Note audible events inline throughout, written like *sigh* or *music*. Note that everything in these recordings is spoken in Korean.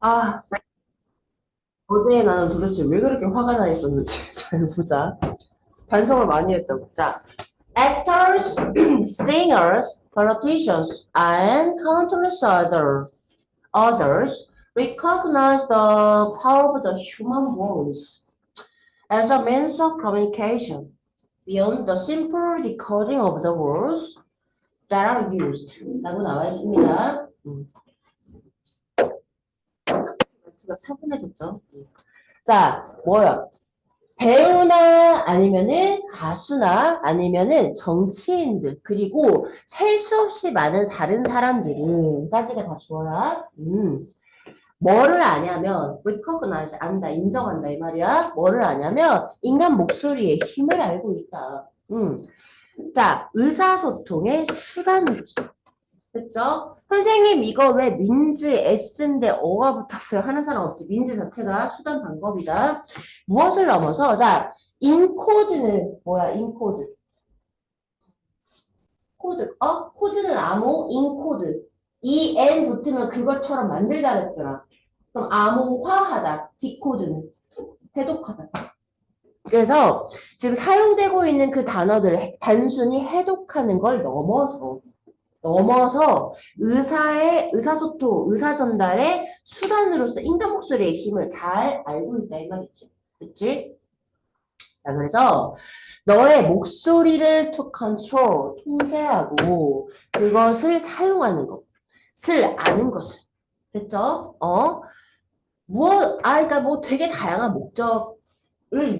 아, 어제 나는 도대체 왜 그렇게 화가 나 있었는지 *laughs* 잘 보자. 반성을 많이 했다고. 자, actors, *clears throat* singers, politicians, and countless other, others recognize the power of the human voice as a means of communication beyond the simple decoding of the words that are used. 라고 나와 있습니다. 음. 멘트가 차분해졌죠. 자, 뭐야? 배우나 아니면은 가수나 아니면은 정치인들 그리고 셀 수 없이 많은 다른 사람들은까지가 다 주어야. 음. 뭐를 아냐면 recognize 안다 인정한다 이 말이야. 뭐를 아냐면 인간 목소리의 힘을 알고 있다. 음. 자 의사소통의 수단으로서 됐죠? 선생님 이거 왜 민즈 S인데 어가 붙었어요? 하는 사람 없지. 민즈 자체가 수단 방법이다. 무엇을 넘어서 자 인코드는 뭐야? 인코드. 코드. 어? 코드는 암호, 인코드. 이 N 붙으면 그것처럼 만들다 그랬잖아. 그럼 암호화하다. 디코드는 해독하다. 그래서 지금 사용되고 있는 그 단어들을 단순히 해독하는 걸 넘어서 넘어서 의사의 의사소통, 의사전달의 수단으로서 인간 목소리의 힘을 잘 알고 있다 이 말이지. 그치? 자, 그래서 너의 목소리를 to control, 통제하고 그것을 사용하는 것을 아는 것을. 됐죠? 어? 무엇, 아, 그러니까 뭐 되게 다양한 목적을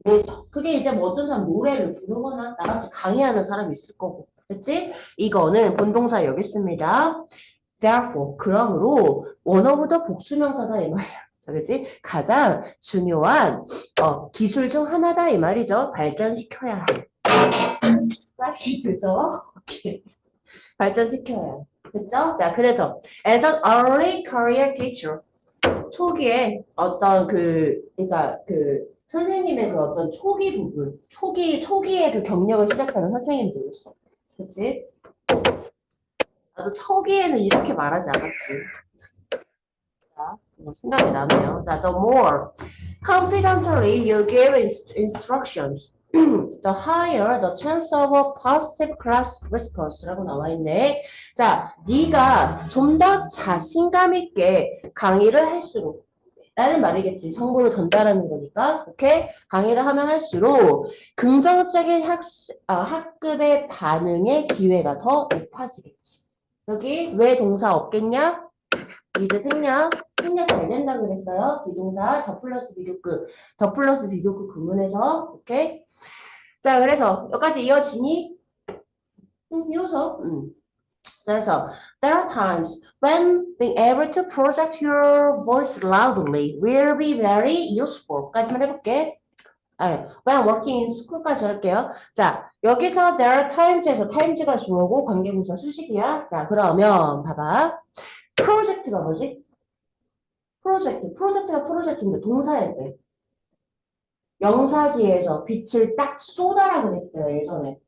위해서. 그게 이제 뭐 어떤 사람 노래를 부르거나 나같이 강의하는 사람이 있을 거고. 그치? 이거는 본동사 여기 있습니다. therefore, 그러므로 원어보다 복수명사다 이 말이야. 자, 그치? 가장 중요한 어, 기술 중 하나다 이 말이죠. 발전시켜야 할. 다시 그죠? 발전시켜야 할. 그죠? 자, 그래서 as an early career teacher 초기에 어떤 그 그러니까 그 선생님의 그 어떤 초기 부분, 초기 초기에 그 경력을 시작하는 선생님들이었어. 그치? 나도 초기에는 이렇게 말하지 않았지. 자, 생각이 나네요. 자, the more confidently you give inst- instructions, the higher the chance of a positive class response라고 나와 있네. 자, 네가 좀 더 자신감 있게 강의를 할수록 라는 말이겠지. 정보를 전달하는 거니까. 오케이? 강의를 하면 할수록 긍정적인 학, 아, 학급의 반응의 기회가 더 높아지겠지. 여기 왜 동사 없겠냐? 이제 생략, 생략 잘 된다 그랬어요. 비동사, 더 플러스 비교급, 더 플러스 비교급 구문에서. 오케이? 자, 그래서 여기까지 이어지니? 응, 이어져. 응. 그래서 there are times when being able to project your voice loudly will be very useful. 까지만 해볼게. 아, when working in school까지 할게요. 자, 여기서 there are times에서 times가 주어고 관계부사 수식이야. 자, 그러면 봐봐. 프로젝트가 뭐지? 프로젝트가 프로젝트인데 동사일 때. 영사기에서 빛을 딱 쏟아라 그랬어요, 예전에.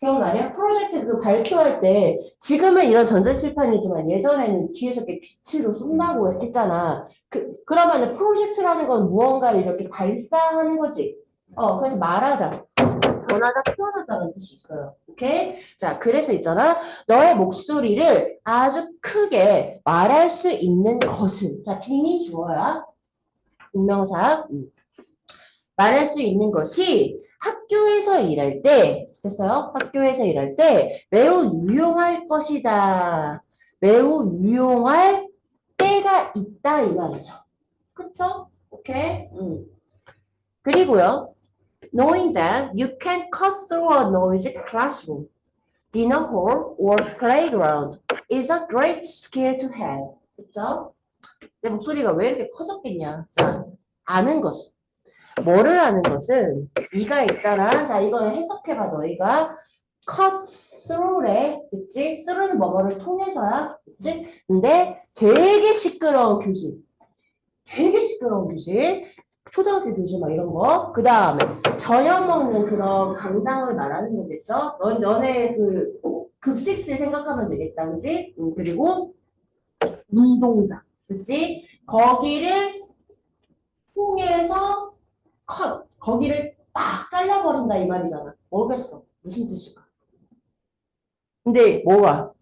기억나냐? 프로젝트 그 발표할 때 지금은 이런 전자칠판이지만 예전에는 뒤에서 이렇게 빛으로 쏜다고 했잖아. 그 그러면 프로젝트라는 건 무언가를 이렇게 발사하는 거지. 어 그래서 말하다, 전하다, 표현하다는 뜻이 있어요. 오케이? 자 그래서 있잖아. 너의 목소리를 아주 크게 말할 수 있는 것은 자 빙이 주어야 분명사 음. 말할 수 있는 것이 학교에서 일할 때, 됐어요? 학교에서 일할 때 매우 유용할 것이다. 매우 유용할 때가 있다 이 말이죠. 그쵸? 오케이? 음. 그리고요. Knowing that you can cut through a noisy classroom, dinner hall, or playground is a great skill to have. 그쵸? 내 목소리가 왜 이렇게 커졌겠냐? 자, 아는 것은. 뭐를 아는 것은 이가 있잖아. 자, 이거는 해석해봐 너희가 cut through래. 그치? through는 뭐뭐를 통해서야. 그치? 근데 되게 시끄러운 교실. 되게 시끄러운 교실. 초등학교 교실 막 이런 거. 그 다음에 저녁 먹는 그런 강당을 말하는 거겠죠? 너, 너네 그 급식실 생각하면 되겠다. 그지? 음, 그리고 운동장. 그치? 거기를 통해서 컷 거기를 빡 잘라버린다 이 말이잖아. 모르겠어. 무슨 뜻일까? 근데 뭐가?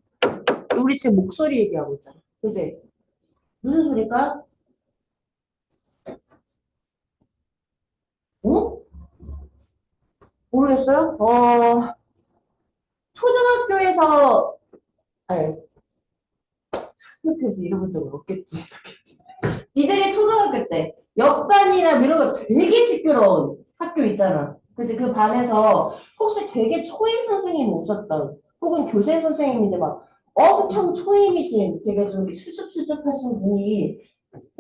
우리 지금 목소리 얘기하고 있잖아. 그지? 무슨 소리일까? 어? 모르겠어요? 어, 초등학교에서, 아니, 초등학교에서 이런 적 없겠지. *laughs* 니들이 초등학교 때 옆반이랑 이런 거 되게 시끄러운 학교 있잖아. 그치? 그 반에서 혹시 되게 초임 선생님 오셨던, 혹은 교생 선생님인데 막 엄청 초임이신, 되게 좀 수줍수줍하신 분이,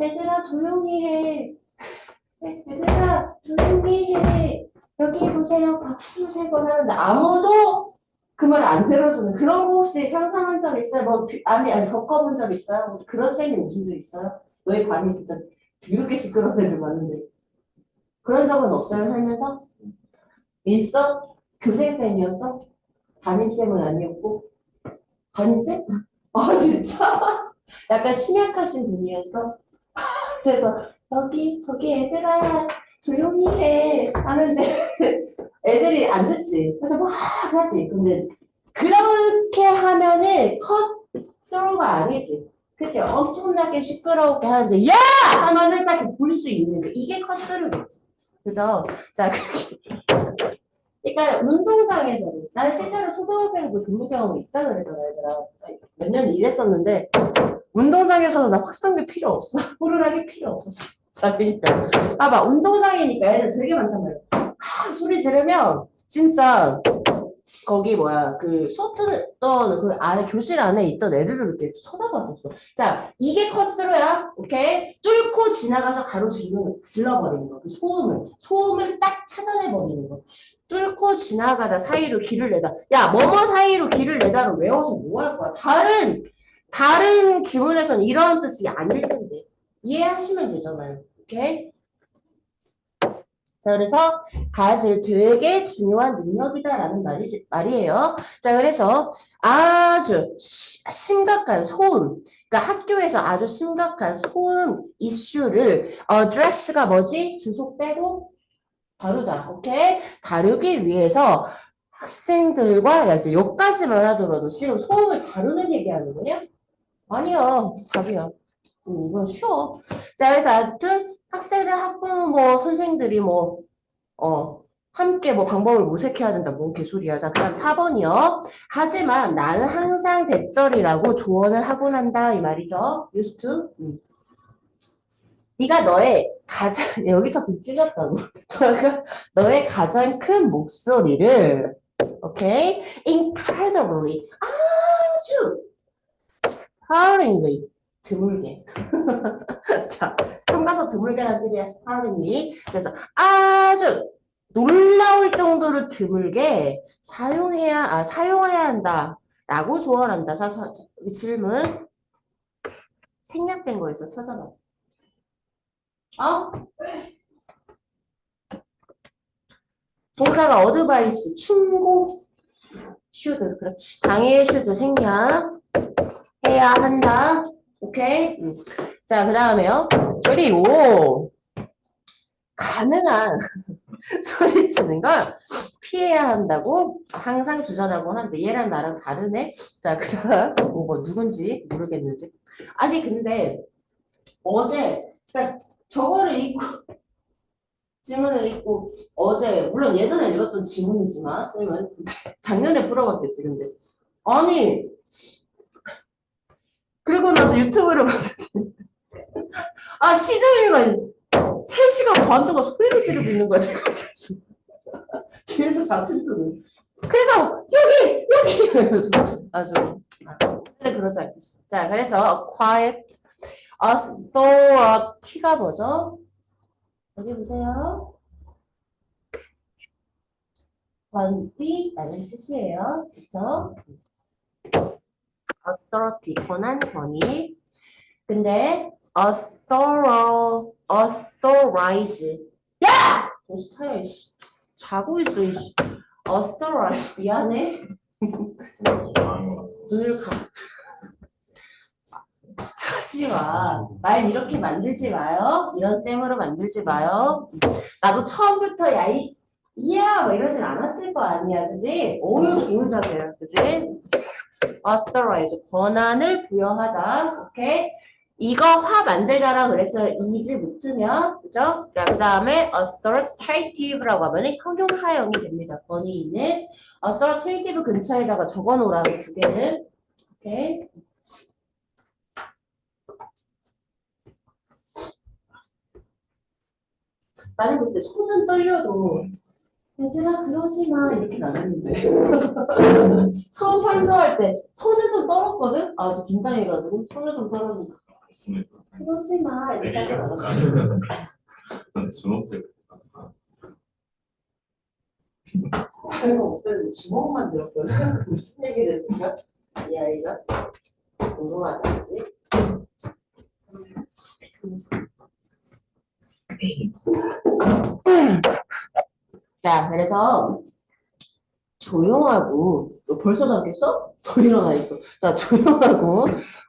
얘들아, 조용히 해. 얘들아, 조용히 해. 여기 보세요. 박수 세번 하는데 아무도 그 말 안 들어주는 그런 거 혹시 상상한 적 있어요? 뭐, 드- 아니, 아니, 겪어본 적 있어요? 그런 쌤이 무슨 적 있어요? 너희 반이 진짜 드럽게 시끄러운 애들 많은데. 그런 적은 없어요, 살면서? 있어? 교생쌤이었어? 담임쌤은 아니었고? 담임쌤? 아, 진짜? *laughs* 약간 심약하신 분이었어? *laughs* 그래서, 여기, 저기 애들아, 조용히 해. 하는데, *laughs* 애들이 안 듣지. 그래서 막 하지. 근데, 그렇게 하면은 컷, 스로가 아니지. 그치? 엄청나게 시끄럽게 하는데, 야! 하면은 딱 볼 수 있는 거. 이게 컷스루겠지. 그래서, 자. 그러니까 운동장에서는, 나는 실제로 초등학교에서 근무 경험이 있다 그랬잖아, 얘들아. 몇 년 일했었는데, 운동장에서는 나 확성기 필요 없어. *laughs* 호루라기 필요 없었어. 자, 그러니까. 봐봐, 운동장이니까 애들 되게 많단 말이야. 막 소리 지르면, 진짜, 거기 뭐야, 그 수업 듣던 그 안에, 교실 안에 있던 애들을 이렇게 쳐다봤었어. 자, 이게 컷스로야. 오케이? 뚫고 지나가서 가로질러, 질러버리는 거. 그 소음을. 소음을 딱 차단해 버리는 거. 뚫고 지나가다 사이로 길을 내다. 야, 뭐뭐 사이로 길을 내다를 외워서 뭐 할 거야? 다른, 다른 지문에서는 이런 뜻이 아닐 텐데. 이해하시면 되잖아요. 오케이? 자, 그래서 가질 되게 중요한 능력이다라는 말이, 말이에요. 자, 그래서 아주 시- 심각한 소음, 그러니까 학교에서 아주 심각한 소음 이슈를 address가 뭐지? 주소 빼고 다루다. 오케이? 다루기 위해서 학생들과 야, 여기까지만 하더라도 지금 소음을 다루는 얘기하는 거냐? 아니야. 답이야. 음, 이건 쉬워. 자, 그래서 하여튼 학생들, 학부모, 뭐, 선생들이 뭐, 어, 함께 뭐 방법을 모색해야 된다. 뭔 개소리야. 자, 그 다음 4번이요. 하지만 나는 항상 대절이라고 조언을 하곤 한다. 이 말이죠. used to. 음. 네가 너의 가장, *laughs* 여기서 좀 찔렸다고. *laughs* 너의 가장 큰 목소리를, 오케이? incredibly, 아주, sparingly, 드물게. *laughs* 자, 평가서 드물게라는 뜻이야, sparingly. 그래서 아주 놀라울 정도로 드물게 사용해야, 아, 사용해야 한다. 라고 조언한다. 자, 이 질문. 생략된 거 있어, 찾아봐. 어? 동사가 어드바이스, 충고, 슈드. 그렇지. 당일 슈드 생략. 해야 한다. 오케이? 음. 자, 그 다음에요. 그리고, 가능한 *laughs* 소리치는 걸 피해야 한다고 항상 주장하고 하는데 얘랑 나랑 다르네? 자, 그 다음, 뭐, 누군지 모르겠는지. 아니, 근데, 어제, 그러니까 저거를 읽고, 지문을 읽고, 어제, 물론 예전에 읽었던 지문이지만, 작년에 풀어봤겠지, 근데. 아니, 그리고 나서 유튜브를 봤는데, 아, 시정이가 3시간 반 동안 소리를 지르고 있는 거야, 내가 계속. 계속 같은 톤을. 그래서, 여기! 여기! 이러면서 아주, 아, 원래 그러지 않겠어. 자, 그래서, quiet, authority가 뭐죠? 여기 보세요. 권위라는 뜻이에요. 그쵸? Authority, 권한, 권위. 근데, author, authorize. 야! 이씨. 자고 있어, 이씨. authorize. 미안해. 눈을 감. 하지 마. 말 이렇게 만들지 마요. 이런 셈으로 만들지 마요. 나도 처음부터 야, 이, 이야, 뭐 이러진 않았을 거 아니야. 그지? 오유 좋은 자세야. 그지? Authorize. 권한을 부여하다. 오케이? 이거 화 만들다라 그랬어요. is 붙으면. 그죠? 자, 그 다음에 authoritative라고 하면 형용사형이 됩니다. 권위 있는. authoritative 근처에다가 적어 놓으라고 두 개를. 오케이? 나는 그때 손은 떨려도 얘들아 그러지 마. 이렇게 나갔는데. *laughs* 처음 판서할 때 손은 좀 떨었거든? 아 진짜 긴장해가지고 손을 좀 떨었는데 그러지 마. 이렇게 하고. 나갔어 *laughs* 주먹질. 내가 어떤 주먹만 들었거든? 무슨 얘기를 했을까? 이 아이가? 궁금하다 그지? 자 그래서 조용하고 너 벌써 잠겼어? 더 일어나 있어 자 조용하고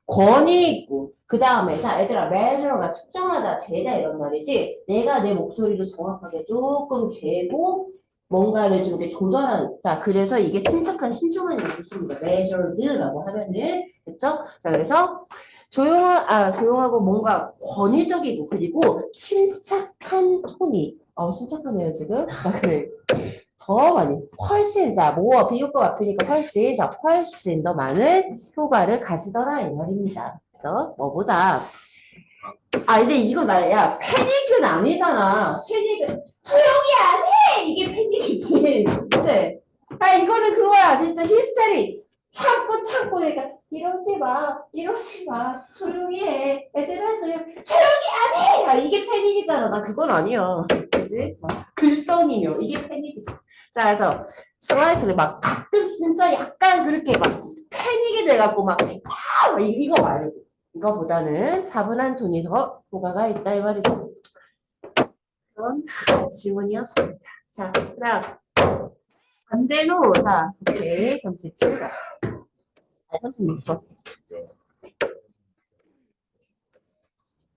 권위 있고 그 다음에 자 얘들아 measure가 측정하다 재다 이런 말이지 내가 내 목소리를 정확하게 조금 재고 뭔가를 좀 조절하는 자 그래서 이게 침착한 신중한 뜻입니다 measured라고 하면은 그쵸? 자 그래서 조용한 아 조용하고 뭔가 권위적이고 그리고 침착한 톤이 어 침착하네요 지금. *laughs* 자 그래. 더 많이. 훨씬 자 뭐가 비교과 앞이니까 훨씬. 자 훨씬 더 많은 효과를 가지더라 이 말입니다. 그죠? 뭐보다. 아 근데 이거 나야. 패닉은 아니잖아. 패닉은 조용히 안 해! 이게 패닉이지. 그치? 아 이거는 그거야. 진짜 히스테리. 참고 참고. 그러니까 이러지 마 이러지 마. 조용히 해 애들아 조용 조용히 안해 아 이게 패닉이잖아. 나 그건 아니야. 그지? 글썽이며 이게 패닉이지. 자 그래서 슬라이트를 막 가끔 진짜 약간 그렇게 막 패닉이 돼갖고 막 야! 막 이- 이거 말고. 이거보다는 차분한 톤이 더 효과가 있다 이 말이죠 그런 지문이었습니다. 자 그다음 반대로. 자 오케이. 37번 아 36번